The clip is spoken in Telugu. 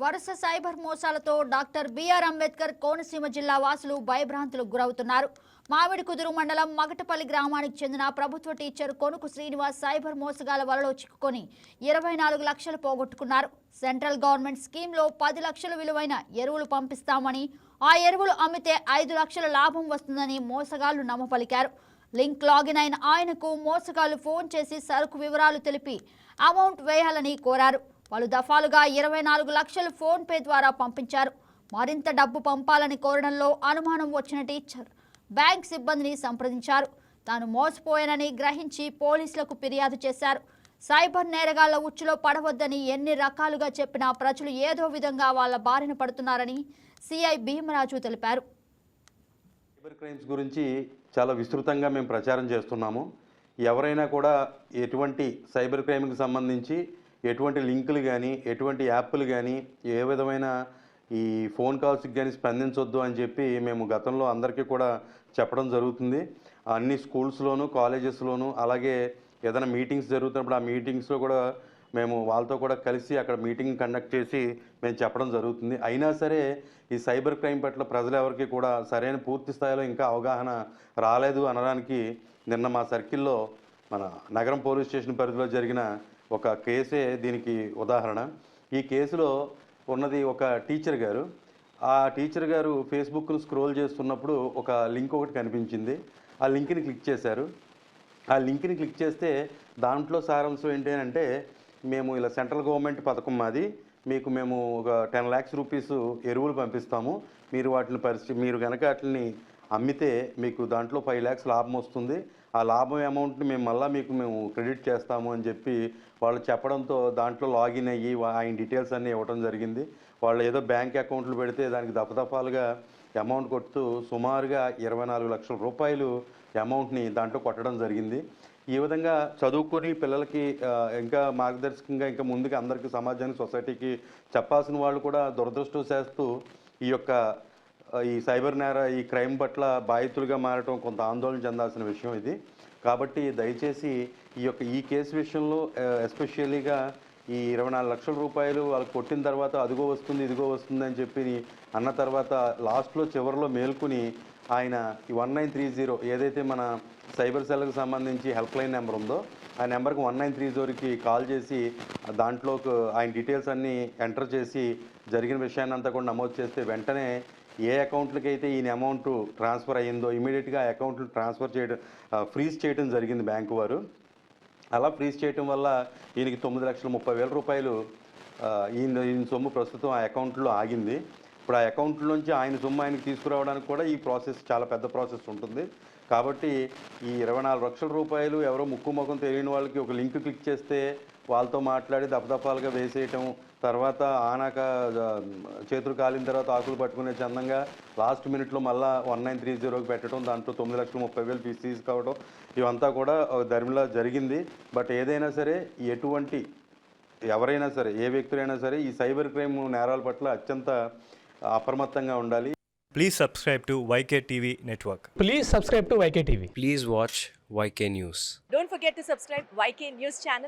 వరుస cyber మోసాలతో doctor B R Ambedkar Konaseema జిల్లా వాసులు భయభ్రాంతులకు గురవుతున్నారు. మామిడి కుదురు మండలం మగటపల్లి గ్రామానికి చెందిన ప్రభుత్వ టీచర్ కొనుకు శ్రీనివాస్ సైబర్ మోసగాల వలలో చిక్కుకొని ఇరవై నాలుగు లక్షలు పోగొట్టుకున్నారు. సెంట్రల్ గవర్నమెంట్ స్కీమ్లో పది లక్షల విలువైన ఎరువులు పంపిస్తామని ఆ ఎరువులు అమ్మితే ఐదు లక్షల లాభం వస్తుందని మోసగాళ్ళు నమ్మపలికారు. లింక్ లాగిన్ అయిన ఆయనకు మోసగాళ్ళు ఫోన్ చేసి సరుకు వివరాలు తెలిపి అమౌంట్ వేయాలని కోరారు. పలు దఫాలుగా ఇరవై నాలుగు లక్షలు ఫోన్ పే ద్వారా పంపించారు. మరింత డబ్బు పంపాలని కోరడంలో అనుమానం వచ్చిన టీచర్ బ్యాంక్ సిబ్బందిని సంప్రదించారు. తాను మోసపోయానని గ్రహించి పోలీసులకు ఫిర్యాదు చేశారు. సైబర్ నేరగాళ్ళ ఉచ్చులో పడవద్దని ఎన్ని రకాలుగా చెప్పినా ప్రజలు ఏదో విధంగా వాళ్ళ బారిన పడుతున్నారని సిఐ భీమరాజు తెలిపారు. సైబర్ క్రైమ్స్ గురించి చాలా విస్తృతంగా మేము ప్రచారం చేస్తున్నాము. ఎవరైనా కూడా ఎటువంటి సైబర్ క్రైమ్కి సంబంధించి ఎటువంటి లింకులు కానీ ఎటువంటి యాప్లు కానీ ఏ విధమైన ఈ ఫోన్ కాల్స్కి కానీ స్పందించొద్దు అని చెప్పి మేము గతంలో అందరికీ కూడా చెప్పడం జరుగుతుంది. అన్ని స్కూల్స్లోనూ కాలేజెస్లోనూ అలాగే ఏదైనా మీటింగ్స్ జరుగుతున్నప్పుడు ఆ మీటింగ్స్లో కూడా మేము వాళ్ళతో కూడా కలిసి అక్కడ మీటింగ్ కండక్ట్ చేసి మేము చెప్పడం జరుగుతుంది. అయినా సరే ఈ సైబర్ క్రైమ్ పట్ల ప్రజలు ఎవరికి కూడా సరైన పూర్తి స్థాయిలో ఇంకా అవగాహన రాలేదు అనడానికి నిన్న మా సర్కిల్లో మన నగరం పోలీస్ స్టేషన్ పరిధిలో జరిగిన ఒక కేసే దీనికి ఉదాహరణ. ఈ కేసులో ఉన్నది ఒక టీచర్ గారు. ఆ టీచర్ గారు ఫేస్బుక్ను స్క్రోల్ చేస్తున్నప్పుడు ఒక లింక్ ఒకటి కనిపించింది. ఆ లింక్ని క్లిక్ చేశారు. ఆ లింక్ని క్లిక్ చేస్తే దాంట్లో సారాంశం ఏంటి అని అంటే మేము ఇలా సెంట్రల్ గవర్నమెంట్ పథకం మాది. మీకు మేము ఒక టెన్ ల్యాక్స్ రూపీస్ ఎరువులు పంపిస్తాము. మీరు వాటిని పరిస్థితి మీరు కనుక వాటిని అమ్మితే మీకు దాంట్లో ఫైవ్ ల్యాక్స్ లాభం వస్తుంది. ఆ లాభం అమౌంట్ని మేము మళ్ళీ మీకు మేము క్రెడిట్ చేస్తాము అని చెప్పి వాళ్ళు చెప్పడంతో దాంట్లో లాగిన్ అయ్యి ఆయన డీటెయిల్స్ అన్నీ ఇవ్వడం జరిగింది. వాళ్ళు ఏదో బ్యాంక్ అకౌంట్లు పెడితే దానికి దఫదఫాలుగా అమౌంట్ కొడుతూ సుమారుగా ఇరవై నాలుగు లక్షల రూపాయలు అమౌంట్ని దాంట్లో కొట్టడం జరిగింది. ఈ విధంగా చదువుకొని పిల్లలకి ఇంకా మార్గదర్శకంగా ఇంకా ముందుకు అందరికీ సమాజానికి సొసైటీకి చెప్పాల్సిన వాళ్ళు కూడా దురదృష్టం చేస్తూ ఈ యొక్క ఈ సైబర్ నేర ఈ క్రైమ్ పట్ల బాధితులుగా మారటం కొంత ఆందోళన చెందాల్సిన విషయం ఇది. కాబట్టి దయచేసి ఈ యొక్క ఈ కేసు విషయంలో ఎస్పెషల్లీగా ఈ ఇరవై నాలుగు లక్షల రూపాయలు వాళ్ళకి కొట్టిన తర్వాత అదిగో వస్తుంది ఇదిగో వస్తుంది అని చెప్పి అన్న తర్వాత లాస్ట్లో చివరిలో మేల్కొని ఆయన ఈ వన్ నైన్ త్రీ జీరో ఏదైతే మన సైబర్ సెల్కి సంబంధించి హెల్ప్ లైన్ నెంబర్ ఉందో ఆ నెంబర్కి వన్ నైన్ త్రీ జీరోకి కాల్ చేసి దాంట్లో ఆయన డీటెయిల్స్ అన్నీ ఎంటర్ చేసి జరిగిన విషయాన్ని అంతా కూడా నమోదు చేస్తే వెంటనే ఏ అకౌంట్లకి అయితే ఈయన అమౌంట్ ట్రాన్స్ఫర్ అయ్యిందో ఇమీడియట్గా ఆ అకౌంట్లు ట్రాన్స్ఫర్ చేయడం ఫ్రీజ్ చేయడం జరిగింది బ్యాంకు వారు. అలా ఫ్రీజ్ చేయటం వల్ల ఈయనకి తొమ్మిది లక్షల ముప్పై వేల రూపాయలు ఈయన ఈయన సొమ్ము ప్రస్తుతం ఆ అకౌంట్లో ఆగింది. ఇప్పుడు ఆ అకౌంట్ నుంచి ఆయన సొమ్ము ఆయనకి తీసుకురావడానికి కూడా ఈ ప్రాసెస్ చాలా పెద్ద ప్రాసెస్ ఉంటుంది. కాబట్టి ఈ ఇరవై నాలుగు లక్షల రూపాయలు ఎవరో ముక్కు ముఖం తెలియని వాళ్ళకి ఒక లింక్ క్లిక్ చేస్తే వాళ్ళతో మాట్లాడి దపదపాలుగా వేసేయటం తర్వాత ఆనాక చేతులు కాలిన తర్వాత ఆకులు పట్టుకునే చందంగా లాస్ట్ మినిట్లో మళ్ళా వన్ నైన్ త్రీ జీరోకి పెట్టడం దాంట్లో తొమ్మిది లక్షల ముప్పై వేలు ఫీజు తీసుకోవడం ఇవంతా కూడా ఒక ధర్మిలా జరిగింది బట్ ఏదైనా సరే ఎటువంటి ఎవరైనా సరే ఏ వ్యక్తులైనా సరే ఈ సైబర్ క్రైమ్ నేరాల పట్ల అత్యంత అప్రమత్తంగా ఉండాలి Please subscribe to YK TV Network. Please subscribe to YK TV. Please watch YK News. Don't forget to subscribe YK News channel